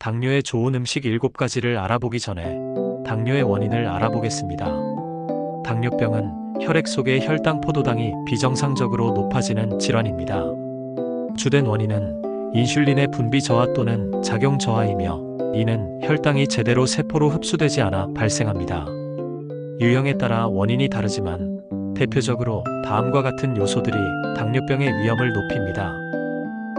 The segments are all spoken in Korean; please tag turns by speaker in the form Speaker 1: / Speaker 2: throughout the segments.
Speaker 1: 당뇨에 좋은 음식 7가지를 알아보기 전에 당뇨의 원인을 알아보겠습니다. 당뇨병은 혈액 속의 혈당 포도당이 비정상적으로 높아지는 질환입니다. 주된 원인은 인슐린의 분비 저하 또는 작용 저하이며 이는 혈당이 제대로 세포로 흡수되지 않아 발생합니다. 유형에 따라 원인이 다르지만 대표적으로 다음과 같은 요소들이 당뇨병의 위험을 높입니다.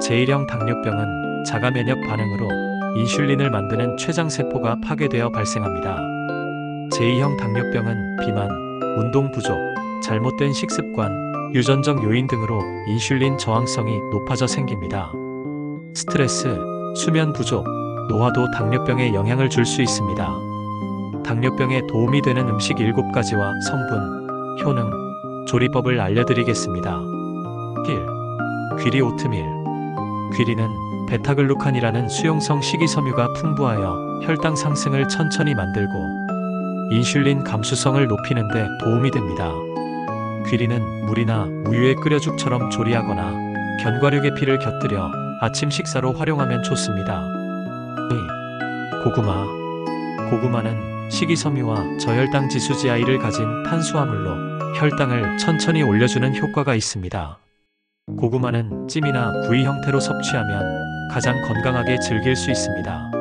Speaker 1: 제1형 당뇨병은 자가 면역 반응으로 인슐린을 만드는 췌장세포가 파괴되어 발생합니다. 제2형 당뇨병은 비만, 운동 부족, 잘못된 식습관, 유전적 요인 등으로 인슐린 저항성이 높아져 생깁니다. 스트레스, 수면 부족, 노화도 당뇨병에 영향을 줄 수 있습니다. 당뇨병에 도움이 되는 음식 7가지와 성분, 효능, 조리법을 알려드리겠습니다. 1. 귀리 오트밀 귀리는 베타글루칸이라는 수용성 식이섬유가 풍부하여 혈당 상승을 천천히 만들고 인슐린 감수성을 높이는 데 도움이 됩니다. 귀리는 물이나 우유에 끓여 죽처럼 조리하거나 견과류 계피를 곁들여 아침 식사로 활용하면 좋습니다. 2. 고구마 고구마는 식이섬유와 저혈당 지수 GI를 가진 탄수화물로 혈당을 천천히 올려주는 효과가 있습니다. 고구마는 찜이나 구이 형태로 섭취하면 가장 건강하게 즐길 수 있습니다.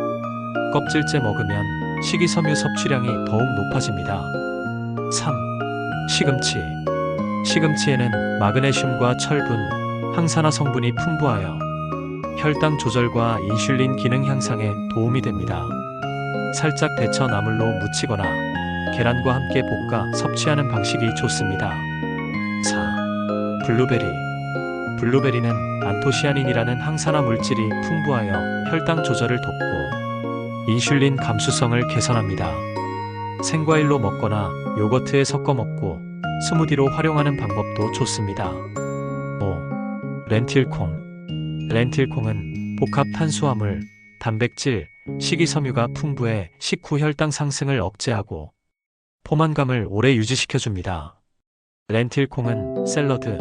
Speaker 1: 껍질째 먹으면 식이섬유 섭취량이 더욱 높아집니다. 3. 시금치 시금치에는 마그네슘과 철분, 항산화 성분이 풍부하여 혈당 조절과 인슐린 기능 향상에 도움이 됩니다. 살짝 데쳐 나물로 무치거나 계란과 함께 볶아 섭취하는 방식이 좋습니다. 4. 블루베리 블루베리는 안토시아닌이라는 항산화 물질이 풍부하여 혈당 조절을 돕고 인슐린 감수성을 개선합니다. 생과일로 먹거나 요거트에 섞어 먹고 스무디로 활용하는 방법도 좋습니다. 5. 렌틸콩 렌틸콩은 복합 탄수화물, 단백질, 식이섬유가 풍부해 식후 혈당 상승을 억제하고 포만감을 오래 유지시켜줍니다. 렌틸콩은 샐러드,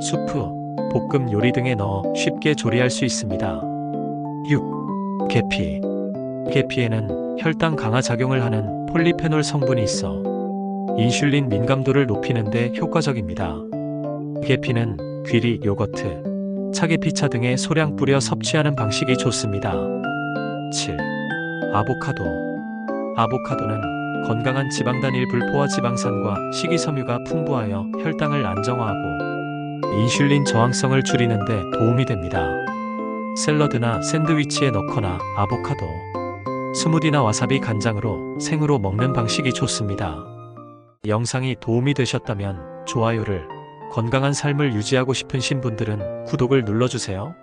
Speaker 1: 수프, 볶음 요리 등에 넣어 쉽게 조리할 수 있습니다. 6. 계피 계피에는 혈당 강화 작용을 하는 폴리페놀 성분이 있어 인슐린 민감도를 높이는 데 효과적입니다. 계피는 귀리, 요거트, 차계피차 등에 소량 뿌려 섭취하는 방식이 좋습니다. 7. 아보카도 아보카도는 건강한 지방 단일 불포화 지방산과 식이섬유가 풍부하여 혈당을 안정화하고 인슐린 저항성을 줄이는 데 도움이 됩니다. 샐러드나 샌드위치에 넣거나 아보카도, 스무디나 와사비 간장으로 생으로 먹는 방식이 좋습니다. 영상이 도움이 되셨다면 좋아요를, 건강한 삶을 유지하고 싶으신 분들은 구독을 눌러주세요.